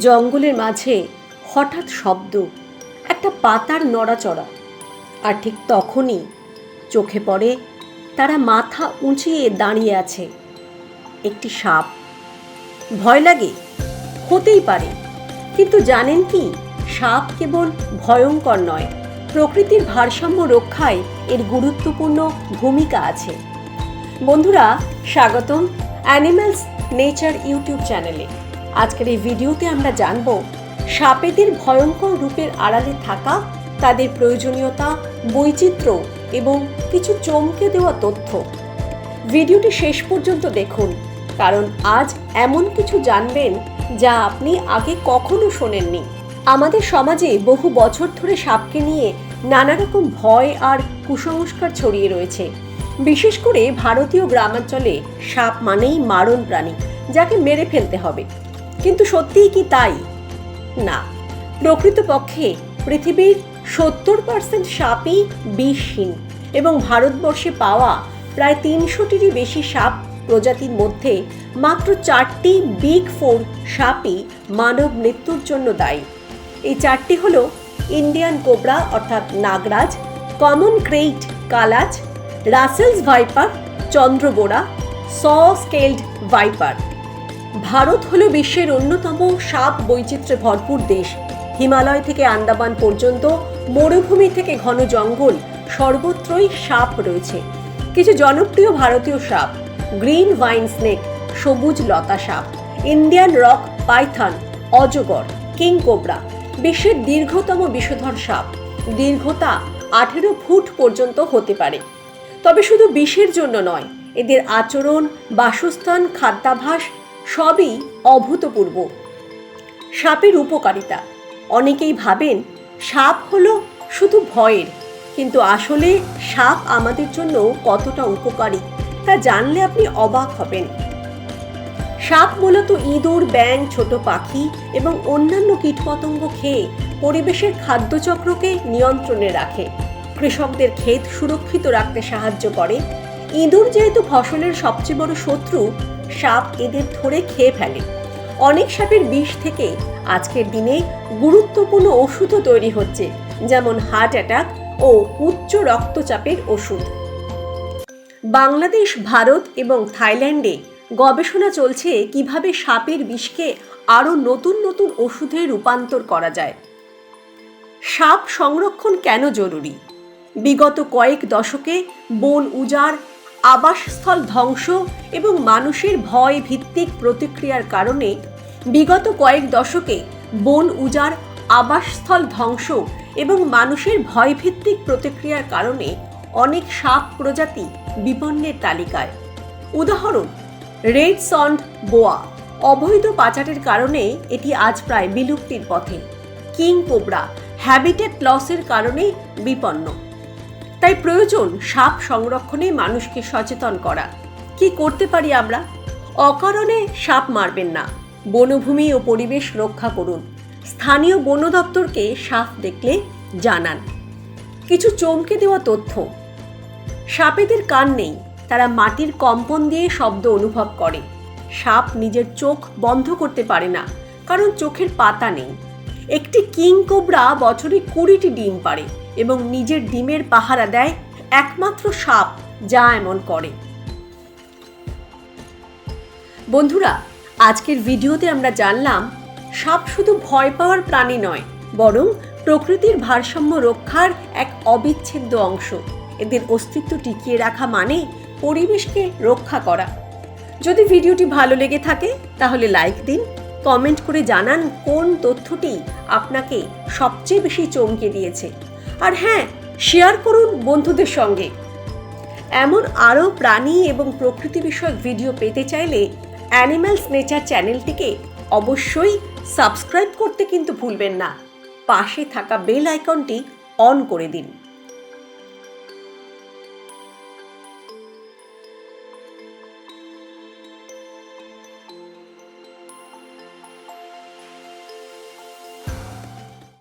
জঙ্গলের মাঝে হঠাৎ শব্দ, একটা পাতার নড়াচড়া। আর ঠিক তখনই চোখে পড়ে তারা মাথা উঁচিয়ে দাঁড়িয়ে আছে, একটি সাপ। ভয় লাগে? হতেই পারে। কিন্তু জানেন কি, সাপ কেবল ভয়ঙ্কর নয়, প্রকৃতির ভারসাম্য রক্ষায় এর গুরুত্বপূর্ণ ভূমিকা আছে। বন্ধুরা, স্বাগতম অ্যানিম্যালস নেচার ইউটিউব চ্যানেলে। আজকের এই ভিডিওতে আমরা জানব, সাপেদের ভয়ঙ্কর রূপের আড়ালে থাকা, তাদের প্রয়োজনীয়তা, বৈচিত্র্য এবং কিছু চমকে দেওয়া তথ্য। ভিডিওটি শেষ পর্যন্ত দেখুন, কারণ আজ এমন কিছু জানবেন যা আপনি আগে কখনো শোনেননি। আমাদের সমাজে বহু বছর ধরে সাপকে নিয়ে নানা রকম ভয় আর কুসংস্কার ছড়িয়ে রয়েছে। বিশেষ করে ভারতীয় গ্রামাঞ্চলে সাপ মানেই মারণ প্রাণী, যাকে মেরে ফেলতে হবে। কিন্তু সত্যিই কি তাই? না। প্রকৃতপক্ষে পৃথিবীর সত্তর পার্সেন্ট সাপই বিষহীন এবং ভারতবর্ষে পাওয়া প্রায় তিনশোটিরই বেশি সাপ প্রজাতির মধ্যে মাত্র চারটি বিগ ফোর সাপই মানব মৃত্যুর জন্য দায়ী। এই চারটি হলো ইন্ডিয়ান কোবরা অর্থাৎ নাগরাজ, কমন ক্রেইট কালাজ, রাসেলস ভাইপার চন্দ্রবোড়া স স্কেলড ভাইপার। ভারত হলো বিশ্বের অন্যতম সাপ বৈচিত্র্যে ভরপুর দেশ। হিমালয় থেকে আন্দামান পর্যন্ত, মরুভূমি থেকে ঘন জঙ্গল, সর্বত্রই সাপ রয়েছে। কিছু জনপ্রিয় ভারতীয় সাপ, গ্রিন ভাইন স্নেক, সবুজ লতা সাপ, ইন্ডিয়ান রক পাইথন, অজগর, কিং কোবরা, বিশ্বের দীর্ঘতম বিষধর সাপ। দীর্ঘতা আঠেরো ফুট পর্যন্ত হতে পারে। তবে শুধু বিষের জন্য নয়, এদের আচরণ, বাসস্থান খাদ্যাভাস সবই অভূতপূর্ব। সাপের উপকারিতা। অনেকেই ভাবেন সাপ হলো শুধু ভয়ের, কিন্তু আসলে সাপ আমাদের জন্য কতটা উপকারী তা জানলে আপনি অবাক হবেন। সাপ মূলত ইঁদুর ব্যাং ছোট পাখি এবং অন্যান্য কীটপতঙ্গ খেয়ে পরিবেশের খাদ্যচক্রকে নিয়ন্ত্রণে রাখে। কৃষকদের ক্ষেত সুরক্ষিত রাখতে সাহায্য করে। ইঁদুর যেহেতু ফসলের সবচেয়ে বড় শত্রু সাপ এদের ধরে খেয়ে ফেলে। অনেক সাপের বিষ থেকে আজকের দিনে গুরুত্বপূর্ণ ওষুধও তৈরি হচ্ছে, যেমন হার্ট অ্যাটাক ও উচ্চ রক্তচাপের ওষুধ। বাংলাদেশ, ভারত এবং থাইল্যান্ডে গবেষণা চলছে কীভাবে সাপের বিষকে আরও নতুন নতুন ওষুধে রূপান্তর করা যায়। সাপ সংরক্ষণ কেন জরুরি? বিগত কয়েক দশকে বন উজাড় আবাসস্থল ধ্বংস এবং মানুষের ভয় ভিত্তিক প্রতিক্রিয়ার কারণে বিগত কয়েক দশকে বন উজাড়, আবাসস্থল ধ্বংস এবং মানুষের ভয়ভিত্তিক প্রতিক্রিয়ার কারণে অনেক সাপ প্রজাতি বিপন্নের তালিকায়। উদাহরণ, রেড সন্ড বোয়া। অবৈধ পাচারের কারণে এটি আজ প্রায় বিলুপ্তির পথে। কিং কোবরা, হ্যাবিটেট লসের কারণে বিপন্ন। তাই প্রয়োজন সাপ সংরক্ষণে মানুষকে সচেতন করা। কি করতে পারি আমরা? অকারণে সাপ মারবেন না। বনভূমি ও পরিবেশ রক্ষা করুন। স্থানীয় বন দপ্তরকে সাপ দেখলে জানান। কিছু চমকে দেওয়া তথ্য। সাপেদের কান নেই, তারা মাটির কম্পন দিয়ে শব্দ অনুভব করে। সাপ নিজের চোখ বন্ধ করতে পারে না, কারণ চোখের পাতা নেই। একটি কিং কোবরা বছরে কুড়িটি ডিম পারে এবং নিজের ডিমের পাহারা দেয় একমাত্র সাপ যা এমন করে। বন্ধুরা, আজকের ভিডিওতে আমরা জানলাম, সাপ শুধু ভয় পাওয়ার প্রাণী নয়, বরং প্রকৃতির ভারসাম্য রক্ষার এক অবিচ্ছেদ্য অংশ। এদের অস্তিত্ব টিকিয়ে রাখা মানে পরিবেশকে রক্ষা করা। যদি ভিডিওটি ভালো লেগে থাকে, তাহলে লাইক দিন কমেন্ট করে জানান কোন তথ্যটি আপনাকে সবচেয়ে বেশি চমকে দিয়েছে। আর হ্যাঁ শেয়ার করুন বন্ধুদের সঙ্গে। এমন আরও প্রাণী এবং প্রকৃতি বিষয়ক ভিডিও পেতে চাইলে অ্যানিম্যালস নেচার চ্যানেলটিকে অবশ্যই সাবস্ক্রাইব করতে কিন্তু ভুলবেন না। পাশে থাকা বেল আইকনটি অন করে দিন।